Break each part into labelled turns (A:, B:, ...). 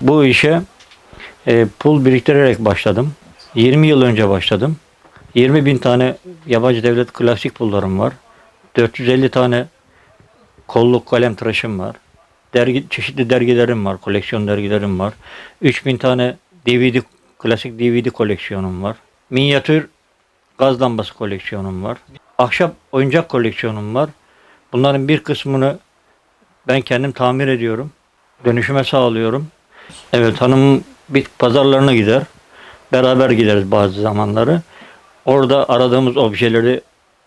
A: Bu işe e, pul biriktirerek başladım. 20 yıl önce başladım. 20 bin tane yabancı devlet klasik pullarım var. 450 tane kolluk kalem tıraşım var. Dergi, çeşitli dergilerim var, koleksiyon dergilerim var. 3000 tane DVD, klasik DVD koleksiyonum var. Minyatür gaz lambası koleksiyonum var. Ahşap oyuncak koleksiyonum var. Bunların bir kısmını ben kendim tamir ediyorum. Dönüşüme sağlıyorum. Evet hanımım bit pazarlarına gider. Beraber gideriz bazı zamanları. Orada aradığımız objeleri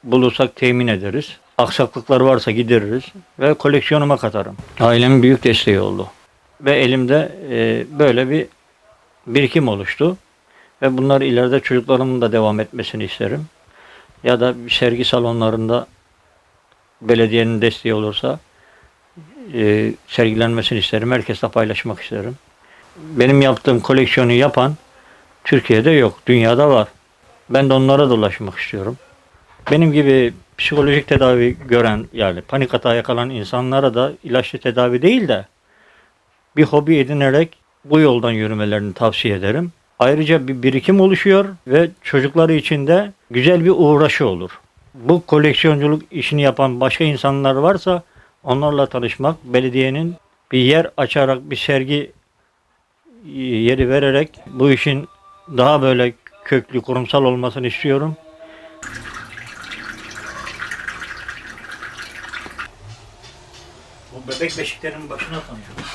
A: bulursak temin ederiz. Aksaklıklar varsa gideririz ve koleksiyonuma katarım. Ailemin büyük desteği oldu. Ve elimde e, böyle bir birikim oluştu. Ve bunlar ileride çocuklarımın da devam etmesini isterim. Ya da sergi salonlarında belediyenin desteği olursa e, sergilenmesini isterim. Herkesle paylaşmak isterim. Benim yaptığım koleksiyonu yapan Türkiye'de yok, dünyada var. Ben de onlara dolaşmak istiyorum. Benim gibi psikolojik tedavi gören yani panik atağa yakalan insanlara da ilaçlı tedavi değil de bir hobi edinerek bu yoldan yürümelerini tavsiye ederim. Ayrıca bir birikim oluşuyor ve çocukları için de güzel bir uğraşı olur. Bu koleksiyonculuk işini yapan başka insanlar varsa onlarla tanışmak, belediyenin bir yer açarak bir sergi yeri vererek bu işin daha böyle köklü kurumsal olmasını istiyorum. Bu bebek beşiklerinin başına tanıyorum.